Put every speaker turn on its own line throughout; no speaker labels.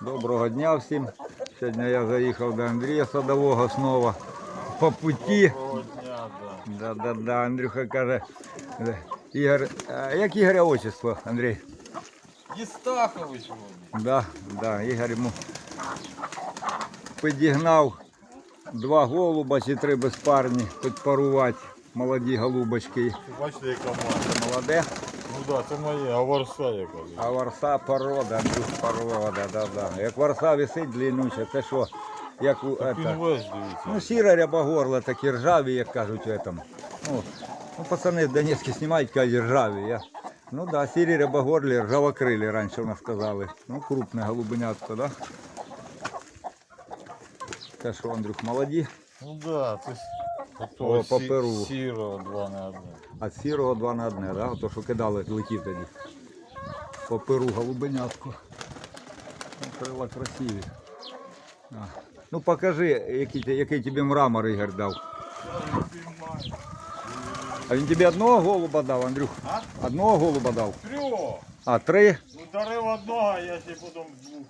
Доброго дня всім. Сьогодні я заїхав до Андрія Садового знову по путі.
Да.
Да, да. Андрюха каже. е, Ігор, а як Ігоря отчество, Андрій?
Єстахович.
Да, да, Ігор йому підігнав два голуба чи три безпарні, хоч парувати. Молоді голубочки.
Бачите, яка мати.
Молоде.
Ну да, це моє, а варса яка.
А варса порода, Андрюх порода, да, да. Як варса висить длиннюча, це що? Як у это,
дивіться.
ну, сіра рябогорла, такі ржаві, як кажуть в этом. Ну, ну пацани Донецькі знімають, кажуть, ржаві. Я, ну да, сірі рябогорлі, ржавокрилі раніше в нас сказали. Ну, крупне голубенятко, да? Те, що, Андрюх, молоді.
Ну да, це ж ото
О,
сі-
по Перу.
два на одне.
А сірого два на одне, да? То, що кидали, летів тоді. По перу голубенятку. Ну, Крила красиві. А. Ну покажи, який, те- який тобі мрамор Ігор дав. А він тобі одного голуба дав, Андрюх?
А?
Одного голуба дав.
Трьох!
А, три?
Ну дарив одного, а я ще потім двох.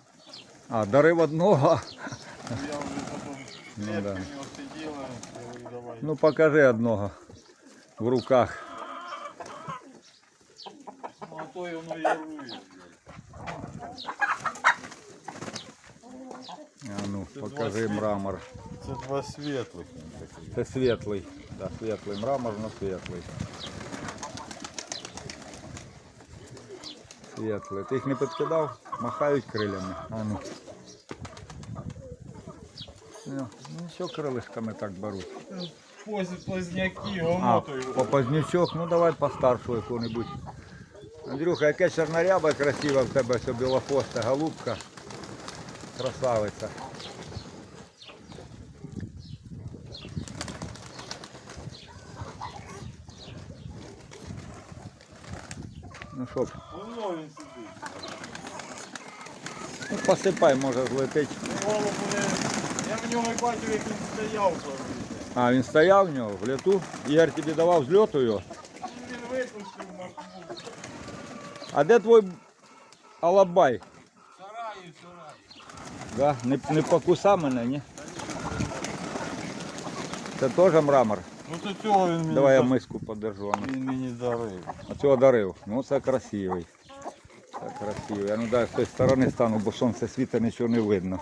А, дарив одного.
Ну, Я вже потім
Ну,
клітки
да.
в нього сиділа, я говорю, давай.
Ну покажи одного в руках.
Ну, а то й воно ярує.
А ну,
Це
покажи
два світ-
мрамор.
Це два світлих він такий.
Це світлий. Да, світлий мрамор, но світлий. Світлий. Ти їх не підкидав? Махають крилями. А ну. Ну, ну що крилишками так беруть? А,
омотую.
попазнючок, ну давай постаршу яку-небудь. Андрюха, яке чорнорябе красиве в тебе, все білохвоста голубка. Красавиця. Ну що, ну, посипай, може злетить.
Голову не... В нього бачив, як він стояв.
А, він стояв в нього в літу. Ігор тобі давав зльоту його.
Він випустив на.
А де твій алабай?
Сараї, сараї.
Да? Не, не покуса мене, ні? Це теж мрамор.
Ну то цього він мені,
Давай я миску подержу. ну.
він мені дарив.
А цього дарив. Ну це красивий. Це красивий. А ну дай з тої сторони стану, бо сонце світа нічого не видно.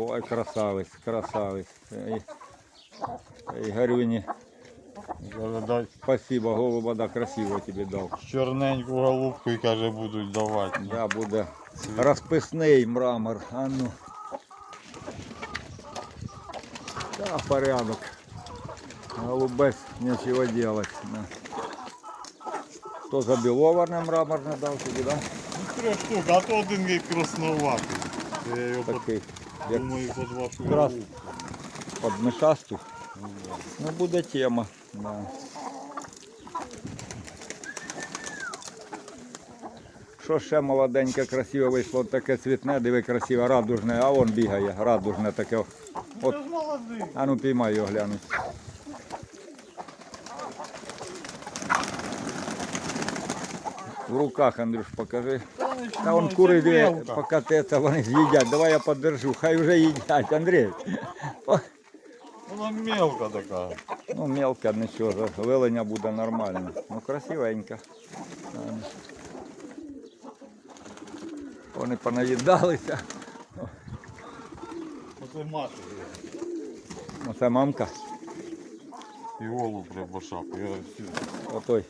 Ой, красавець, красавець. Гарюні, спасибо, голуба, да, красиво тобі дав.
чорненьку голубку і каже, будуть давати.
Да, буде розписний мрамор. А ну. Да, порядок. Голубець, нічого делать. То забілований мрамор не дав тобі, да?
Ну трьох штук, а то один і краснуватий. Я його
Такий, як
думаю, по два
Крас- під мишасту. Ну буде тема. Да. Що ще молоденьке, красиве вийшло, таке цвітне, диви красиве, радужне, а он бігає, радужне таке. От. А ну піймай його глянуть. В руках, Андрюш, покажи. Та он кури, диви, поки те, це вони з'їдять. Давай я подержу, хай вже їдять, Андрій.
Вона мелка така.
Ну, мелко, нічого, вилення буде нормально. Ну, красивенька. Вони понаїдалися.
Оце мати.
Оце мамка,
І голуб треба шапку. Я
отой.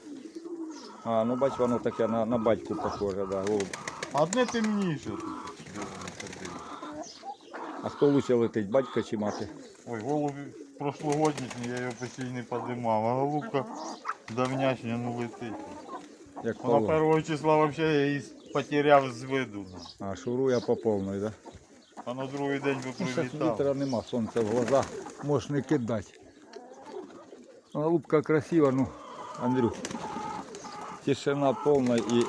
А, ну бач, воно таке на, на батьку похоже, да, голуб.
А де темніше?
А хто лучше летить, батько чи мати?
Ой, голуб прошлогоднішній, я його постійно підіймав, а голубка давнячня ну летить.
Як
Вона
поло.
першого числа взагалі я її потеряв з виду.
А шурує по повної, да?
А на другий день би
Ну, зараз
прилітав.
вітра нема, сонце в глаза, можеш не кидати. Голубка красива, ну, Андрюх. Тишина повна і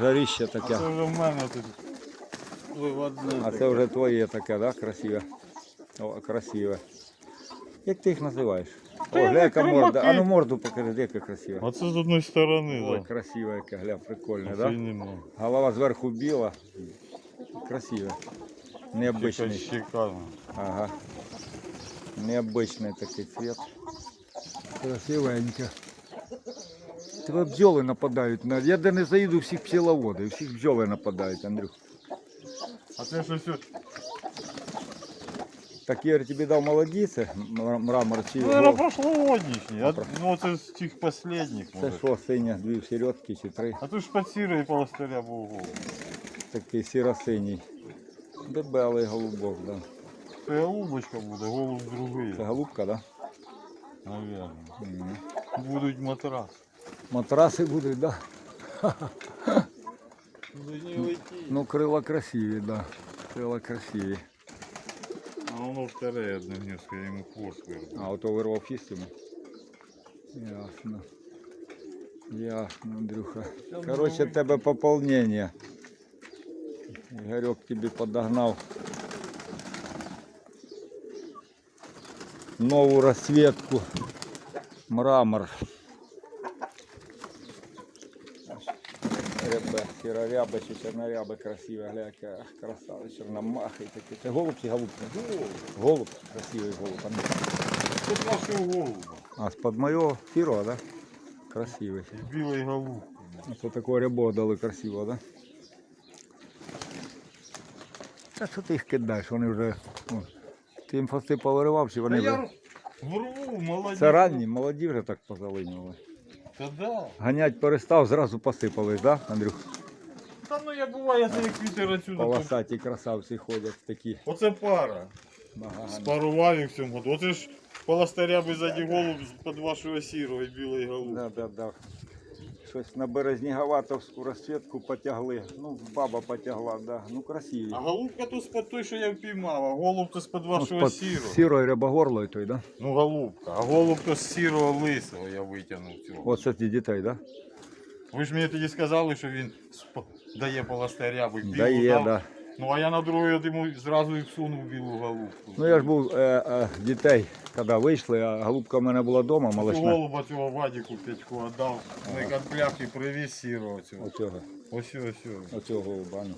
жарище
А
таке.
це вже в мене тут виводне.
А це вже твоє таке, да? Красиве. О, красиве. Як ти їх називаєш? О,
Та я
гля, яка
не
морда.
кримаки.
А ну морду покажи, де яка красива.
А це з одної сторони,
Ой,
так.
красиве яке, гля, прикольне,
Да?
да?
нема.
Голова зверху біла. Красиве. Необычный.
Шикарно.
Ага. Необычный такий цвет. Красивенько. Тебе бджоли нападають на. Я де не заїду, всіх пчеловоди, всіх бджоли нападають, Андрюх.
А це що все?
Так я тобі дав молоді, це мрамор чи
Ну, наверное, прошлогоднішній. А, ну, це з тих последніх.
Це що, синя, дві середки чи три.
А тут ж під сірою полостаря був голуб.
Такий сіро-синій. Дебелий голубок, да.
Це голубочка буде, голуб другий.
Це голубка, да?
Наверно.
Мгм.
Будуть матрас.
Матраси будуть, да?
Будуть не летіть.
Ну, крила красиві, да. Крила красиві.
А воно вторе одне гніздко, я йому хвост вирву.
А, ото вирвав фіст йому. Ясно. Ясно, Андрюха. Короче, тебе пополнение. Игорек тебе подогнал новую расцветку. Мрамор. Сіроряби чи черноряби красиві, гля, яка красава, чорномахи такі. Це голуб чи голубка? Голуб, красивий голуб. а ну.
Тут вашого голуба.
А, з-под моего фіро, да? Красивий.
Білий голуб.
Це такого рябого дали красиво, да? Та що ти їх кидаєш? Вони вже. о, Ти їм фасти повиривав, чи вони
Та
вже.
я врву, молодець.
Це ранні, молоді вже так позалинювали.
Та да.
Ганять перестав, зразу посипались, да, Андрюх?
Та ну я буваю, це як вітер отсюда. тут.
Полосаті красавці ходять такі.
Оце пара.
Ага,
Спарував їх в цьому году. Оце ж полостаря би ззаді голуб з-під вашого сірого і білий голуб.
Да, да, да. Щось на березні-гаватовську розцвітку потягли. Ну, баба потягла, да. Ну красиві.
А голубка то з-під той, що я впіймав, а голуб то з-під
Ну,
вашого сірого.
Сірої рябогорлої той, да?
Ну голубка. А голуб то з сірого лисого я витягнув цього.
Оце ті дітей, да?
Ви ж мені тоді сказали, що він дає полостаря, би білу
Дає,
дав.
да.
Ну а я на другий от йому зразу і всунув білу голубку.
Ну я ж був е, е, дітей, коли вийшли, а голубка в мене була вдома,
Цю
малишна.
голуба цього Вадіку Петьку віддав. Ну і конпляхи привіз сірого цього.
Оцього,
Ось ось ось.
оцього голуба. Ну.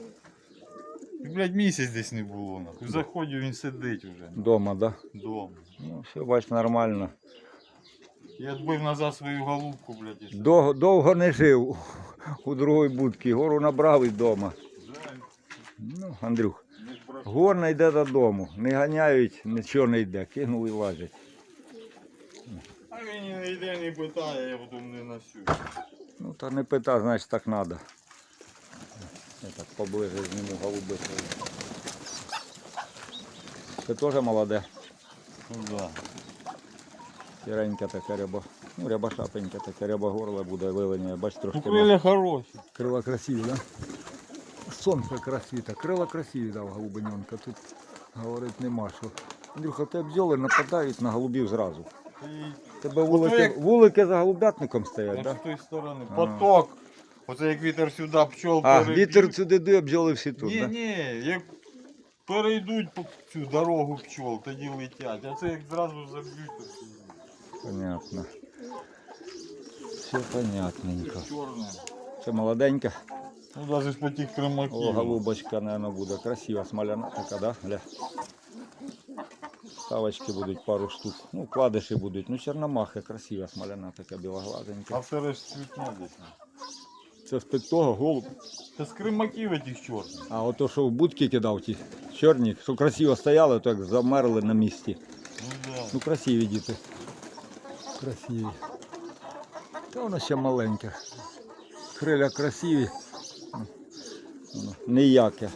І, блядь, місяць десь не було. нахуй. Він сидить уже
Дома, да?
вдома.
Ну, все, бач, нормально.
Я відбив назад свою голубку, блядь, і все.
Довго, довго не жив у другій будці. Гору набрав і вдома.
Жаль,
Ну, Андрюх,
не збрав.
гор не йде додому. Не ганяють, нічого не йде. Кинув і лазять.
А він не йде, не питає, я потім не носю.
Ну, та не пита, значить так треба. Я так поближе зніму голуби. свої. Це теж молоде.
Ну да.
Сіренька така ряба. Ну, ряба шапенька така, ряба горла буде вилення. Бач, трошки.
Крилля хороші.
Крила красиві, да? Сонце красиві, крила красиві дав голубеньонка. Тут говорити нема що. Андрюха, те бджоли нападають на голубів зразу. Тебе вулики,
як-
вулики за голубятником стоять, да?
з тої сторони.
А.
Поток. Оце як вітер сюди пчол
А,
переб'є.
вітер сюди дує, бджоли всі тут,
Ні,
да?
ні, як перейдуть по цю дорогу пчол, тоді летять. А це як зразу заб'ють.
Понятно. Все понятненько. Це молоденька.
Ну ж по тих
О, голубочка, наверное, буде. Красива, смоляна така, да? Гля. Ставочки будуть пару штук. Ну, вкладиші будуть. Ну, чорномаха, красива, смоляна така,
А все решт цвітне десь.
Це з-під того голуб.
Це з кремаків этих чорних.
А ото, що в будки кидав, ті чорні, що красиво стояли, так замерли на місці.
Ну да.
Ну, красиві діти. Красиві. Та воно ще маленьке. Криля красиві. Воно Ніяке.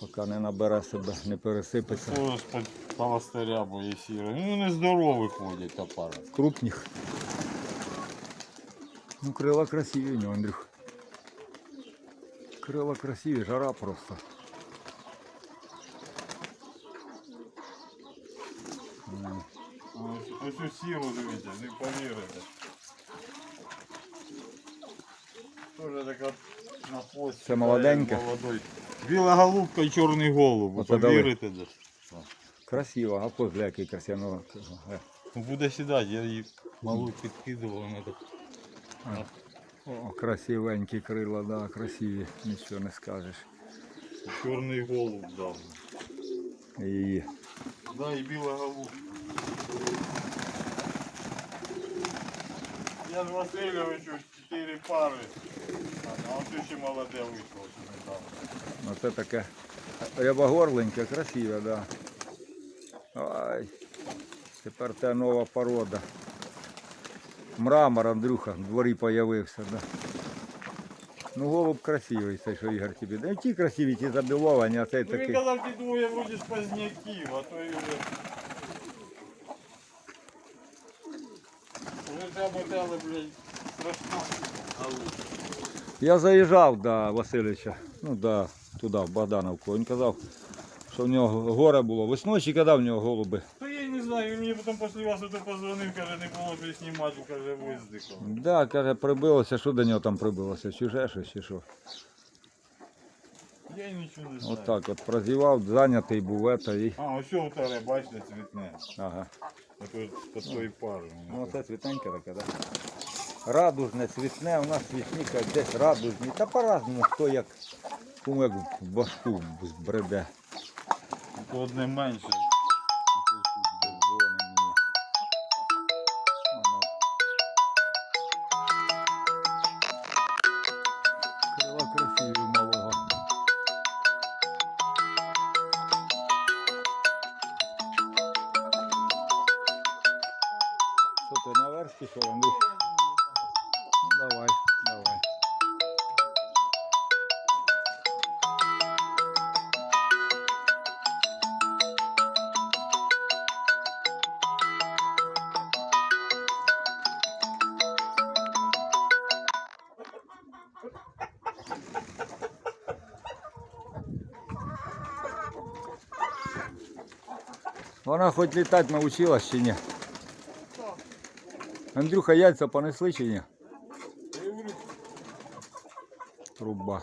Поки не набере себе, не пересипеться.
Що ж бо є сіра. Ну не здорові ходять та пара.
Крупних. Ну, крила красиві у нього, Андрюх. Крила красиві, жара просто.
Ось, ось у сіру дивіться, не повірите. Тоже така на хвості.
Це молоденька?
Молодой. Біла голубка і чорний голуб.
Оце дали.
повірите десь?
Красиво, а позля який красивий. Ну, е.
Ну, Буде сідати, я її малу підкидував, вона так.
О, красивенькі крила, да, красиві, нічого не скажеш.
Чорний голуб дав.
І
Да, і біла голубка. Ж Васильовичу чотири пари. А от ще молоде вийшло
оце таке рябогорленьке, красиве, да. Ай. Тепер та нова порода. Мрамор, Андрюха, в дворі появився, да. Ну, голуб красивий, цей, що Ігор тобі. Да, ті красиві, ті забіловані, а цей
Ну, він
такий.
казав, ті двоє вроді з поздняків, а то і. Вже ця мотели, блядь, страшна.
Я заїжджав до Васильовича, ну да, туди, в Богдановку. Він казав, що в нього горе було. Весною чи коли в нього голуби?
То я не знаю, він мені потім після вас ото позвонив, каже, не було що знімати, каже, виздихав.
Да, каже, прибилося, що до нього там прибилося? Чуже щось чи що?
Я й нічого не знаю.
От так от прозівав, зайнятий був ета і.
А, ось у таре, бачите, цвітне.
Ага.
Ото по тої пари.
Ну це цвітеньке таке, так? Да? Радужне, цвітне, у нас цвітніка десь радужні. Та по-разному, хто як кому як в башку збреде.
Одне менше.
Що ти наверх пішов, Вона хоч літати навчилась чи ні? Андрюха, яйця понесли чи ні? Труба.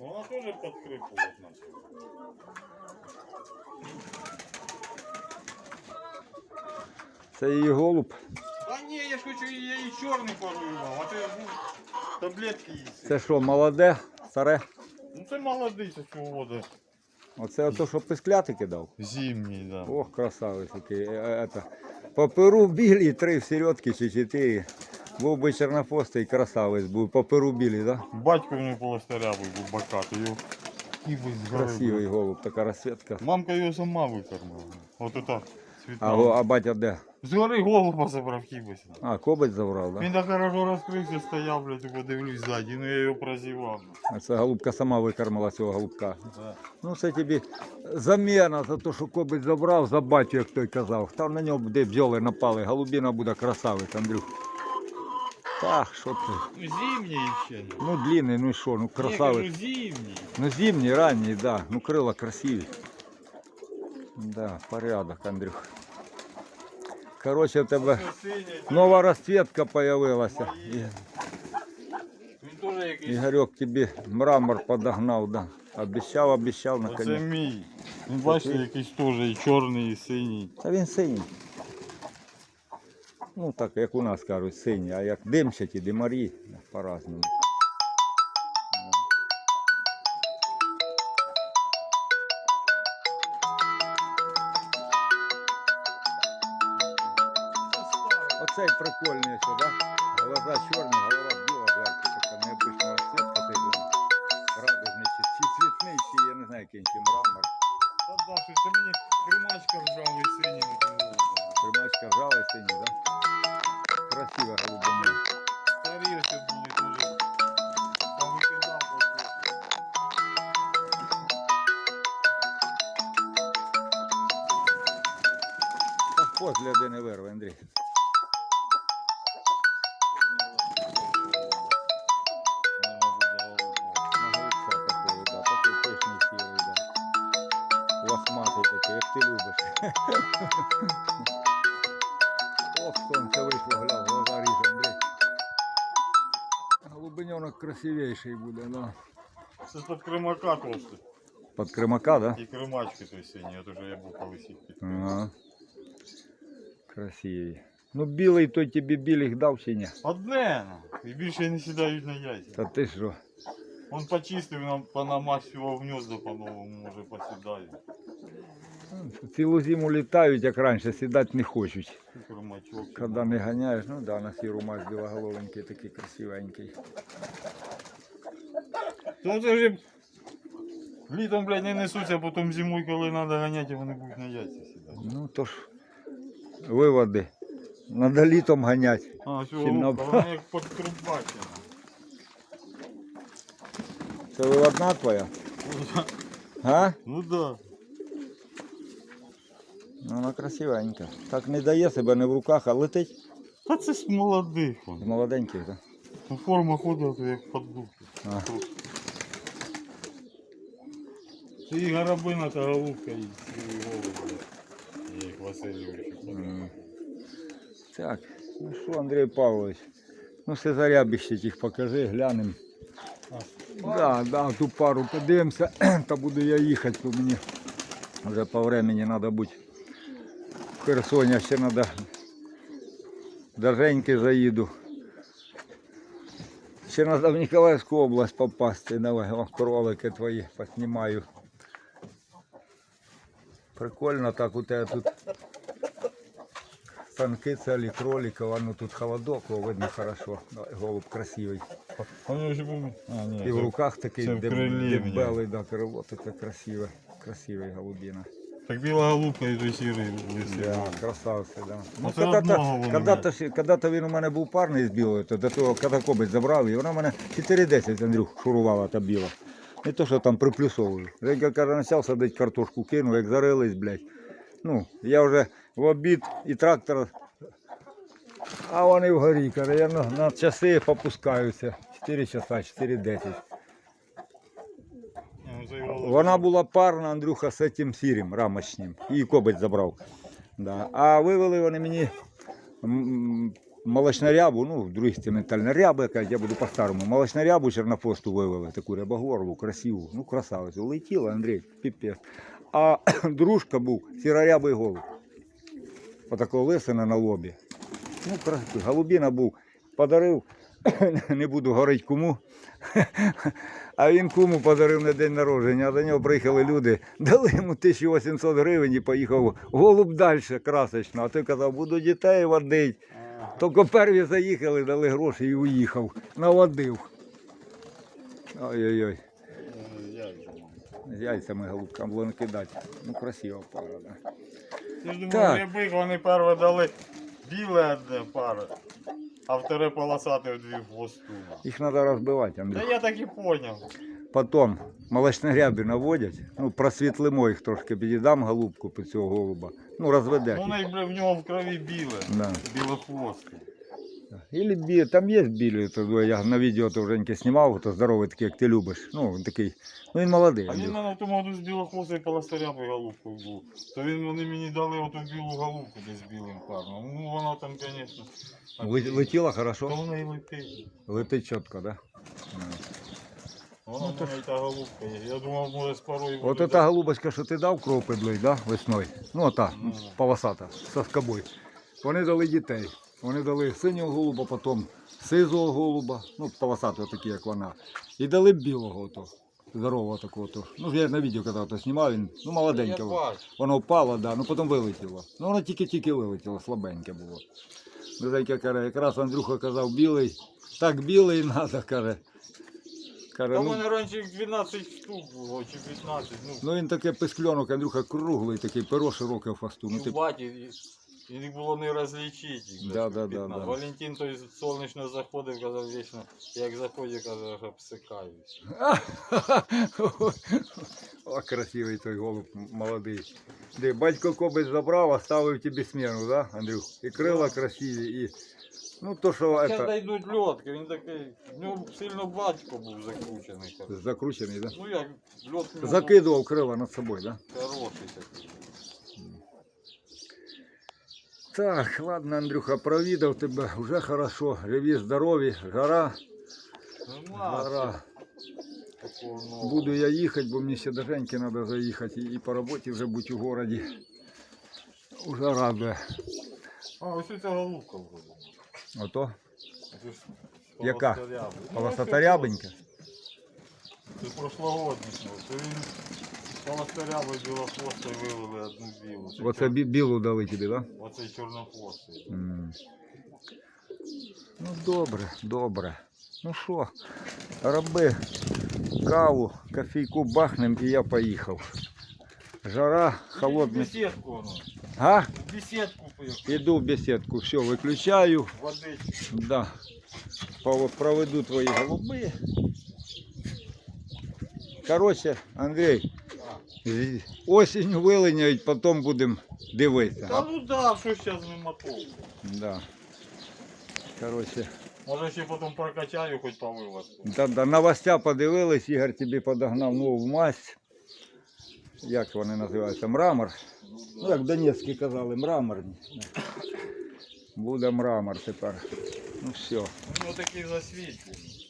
Вона теж підкрипувалась наче.
Це її голуб.
А ні, я ж хочу, я її чорний поживав, а ти ну, таблетки їсти.
Це що, молоде, старе?
Ну це молодий, це чого вода.
Оце ото, що пискляти кидав.
Зимній, да.
Ох, красавець який. Е, е, По перу білі, три в середки чи чотири. Був би чорнофостий красавець був. По перу білі, да?
Батько в нього полостарявий був бакатий. Його
Красивий голуб, така розсвітка.
Мамка його сама викормила. От отак.
А, го- а батя де?
Згори голуба забрав хібось.
А, кобець забрав, да?
Він так хорошо розкрився, стояв, блядь, тако дивлюсь ззаді, ну я його прозівав.
А це голубка сама викормила цього голубка.
Да.
Ну це тобі заміна за те, що кобець забрав, за батю, як той казав. Там на нього де бджоли напали, голубіна буде красавець, Андрюх. Так, що ти?
Ну зимній ще.
Ну длинний, ну і що, ну красавець.
кажу, зимній.
Ну зимний, ранний, да. Ну крила красиві. Да, порядок, Андрюх. Короче, в тебе
Це це
нова розцветка
якийсь.
Ігорьок тобі мрамор подогнав, да. Обіщав, обіщав
Оце
наконець.
мій. Він бачите, якийсь теж і чорний, і синій.
Та він синій. Ну так, як у нас кажуть, синій, а як димчаті, димарі, по-разному. Оцей прикольний, що, да? Глаза чорні, голова біла, зверху така необична розцветка, цей блин. радужний, чи, чи цвітний, чи я не знаю, який чи мрамор.
Та да, що це мені кримачка ржавий синій на тому.
Примачка жала синій, да? Красива голубиня.
Старі ось були теж. Там викидав. просто.
Та погляди не вирве, Андрій. Ох, сонце вийшло, гля, глаза ріже, Андрій. Голубиньонок красивіший буде, да.
Це з-під кримака просто.
Под кримака, да?
І кримачки той синій, от уже я був колись їх підписав.
Ага. Красиві. Ну білий той тобі білих дав чи ні?
Одне. ну. І більше не сідають на яйця.
Та ти що?
Он почистив, нам понамащував гнізда по-новому, може посідає.
Цілу зиму літають, як раніше, сідати не хочуть. Коли не ганяєш, ну да, на сіру мать білоголовенький, такий красивенький.
То це вже літом, блядь, не несуться, а потім зимою, коли треба ганяти, вони будуть на яйця сідати.
Ну то ж, виводи. Надо літом ганять.
А, все,
Чи на-
вона як підтрубачена.
Це виводна твоя? А?
Ну да.
Ну, вона красивенька. Так не дає себе не в руках, а летить.
Та це з молодих.
З
вон.
молоденьких, так?
Ну, Форма ходить як поддувки.
А.
Це і гарабина та голубка, і свої голуби. Як Васильович.
Так, ну що, Андрій Павлович, ну сизарябище тих покажи, глянемо. Да, да, ту пару подивимося, та буду я їхати, бо мені вже по времени треба бути а ще треба до Женьки заїду. Ще треба в Ніколаївську область попасти, давай, о, кролики твої поснімаю. Прикольно так у тебе тут станки целі кроликів, а ну тут холодок, о, видно хорошо. Голуб красивий.
Вже були. А, ні,
І в руках такий дебелий, да, крило таке красиве. Красивий голубина.
Так біла голубка і той сірий.
Да, красавці, да.
Ну, це
когда-то,
одного вони
когда-то, когда-то він у мене був парний з білою, то до того катакобець забрав, і вона мене 4,10 Андрюх шурувала та біла. Не то, що там приплюсовую. Женька каже, почав садити картошку, кинув, як зарились, блядь. Ну, я вже в обід і трактор, а вони вгорі, каже, я на, на часи попускаюся. 4 часа, 4,10. Вона була парна, Андрюха, з цим сірим, рамочним. Її кобець забрав. Да. А вивели вони мені молочнорябу, ну, це ментальна ряба, яка я буду по-старому. Молочнорябу чорнофосту вивели, таку рябогорлу, красиву, ну, красавицю. Летіла, Андрій, піпець. А дружка був сірорябий голуб. Отакого лисина на лобі. Ну. Голубіна був. Подарив, не буду говорити кому. А він куму подарив на день народження, а до нього приїхали люди, дали йому 1800 гривень і поїхав голуб далі, красочно. А той казав, буду дітей водити. Тільки перві заїхали, дали гроші і уїхав. Наводив. Ой-ой-ой. З яйцями голубкам було не кидати. Ну, красива пара. Да.
Я ж рябик, вони перше дали біле одне а вторе полосате в дві хвосту.
Їх треба розбивати, Андрій.
Да я так і поняв.
Потім молочнорябі наводять, ну, просвітлимо їх трошки, підідам голубку під цього голуба. Ну, розведе.
Ну, в нього в крові біле.
Да.
Білохвосте.
Или бі... там є білі, то я на відео то Женьки знімав, то здоровий такий, як ти любиш. Ну, він такий, ну він молодий.
А він мене в тому году з білохвостою полосарябою голубкою був. То він, вони мені дали оту білу голубку десь білим парном. Ну, воно там, звісно.
Ле- Летіла
То
хорошо?
і летить.
Летить чітко, да?
Воно в мене і та голубка є. Я думав, може з парою
От
буде
эта голубочка, що ти дав кров підлий, да, весною? Ну, ота,
Ну.
полосата, со скобою. Вони дали дітей. Вони дали синього голуба, потім сизого голуба, ну, полосатого такі, як вона. І дали білого ото, здорового такого. То. Ну, я на відео коли то знімав, він, ну,
бачу.
Воно впало, да, ну потім вилетіло. Ну воно тільки-тільки вилетіло, слабеньке було. Дизайка каже, якраз Андрюха казав, білий, так білий треба, каже. Каже,
Та в
ну,
мене раніше 12 штук було, чи 15. Ну,
ну він таке пискльонок, Андрюха круглий, такий перо широке в фасту. Ну,
ну,
тип,
не було не розлічити.
Да, да, да, да.
Валентин той сонячно заходив, казав вічно, як заходить, каже, аж обсикаюсь.
О, красивий той голуб, молодий. Де батько кобець забрав, оставив тобі смену, да, Андрюх? І крила красиві, і ну то, що
Зараз
это,
дійдуть льотки, він такий, в нього сильно батько був закручений.
закручений, да?
Ну як, льот
Закидував крила над собою, да?
хороший такий.
Так, ладно, Андрюха, провідав тебе, вже хорошо. Живі, здорові, жара, жара. Буду я їхати, бо мені ще до Женьки треба заїхати і, по роботі вже бути у городі. Уже радує.
А, ось ця голубка вроде.
Ото
Це ж
Яка?
полосарябий. Ну. Це прошлогодній. ну, Це він полосарябий білохвостий вивели одну білу. Це
Оце
чор-
бі- білу дали тобі, так?
Оцей чорнохвостий.
Да? М. Ну добре, добре. Ну що, роби каву, кофійку бахнем і я поїхав. Жара,
В
холодний.
беседку воно.
А?
В беседку поїхав.
Іду в беседку, все, виключаю.
Водички.
Да. Пов- Проведу твої голуби. Коротше, Андрій, осінню вилиняють, потім будемо дивитися.
Та ну да, що зараз того.
Да. Коротше,
Може ще потім прокачаю хоч по виводку.
да, да, новостя подивились, Ігор тобі подогнав нову масть. Як вони називаються? Мрамор. Ну, як Донецькі казали, мраморні. Буде мрамор тепер. Ну все.
У нього такий засвітлий.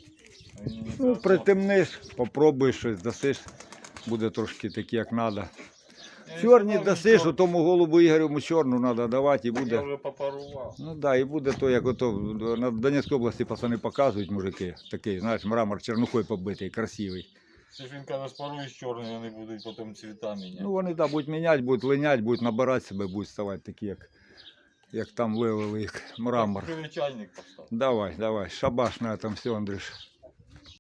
Ну, притемниш, попробуєш щось, дасиш. Буде трошки такі, як треба. Чорні дасиш, у тому голубу Ігорю чорну треба давати і
Я
буде.
вже попарував.
Ну так, да, і буде то, як ото на Донецькій області пацани показують мужики. Такий, знаєш, мрамор чернухою побитий, красивий.
Це ж він каже, спаруєш чорний, вони будуть потім цвіта міняти.
Ну вони да, будуть міняти, будуть линяти, будуть набирати себе, будуть ставати такі, як, як там вивели їх мрамор.
Чайник поставив.
Давай, давай, шабаш на этом все, Андрюш.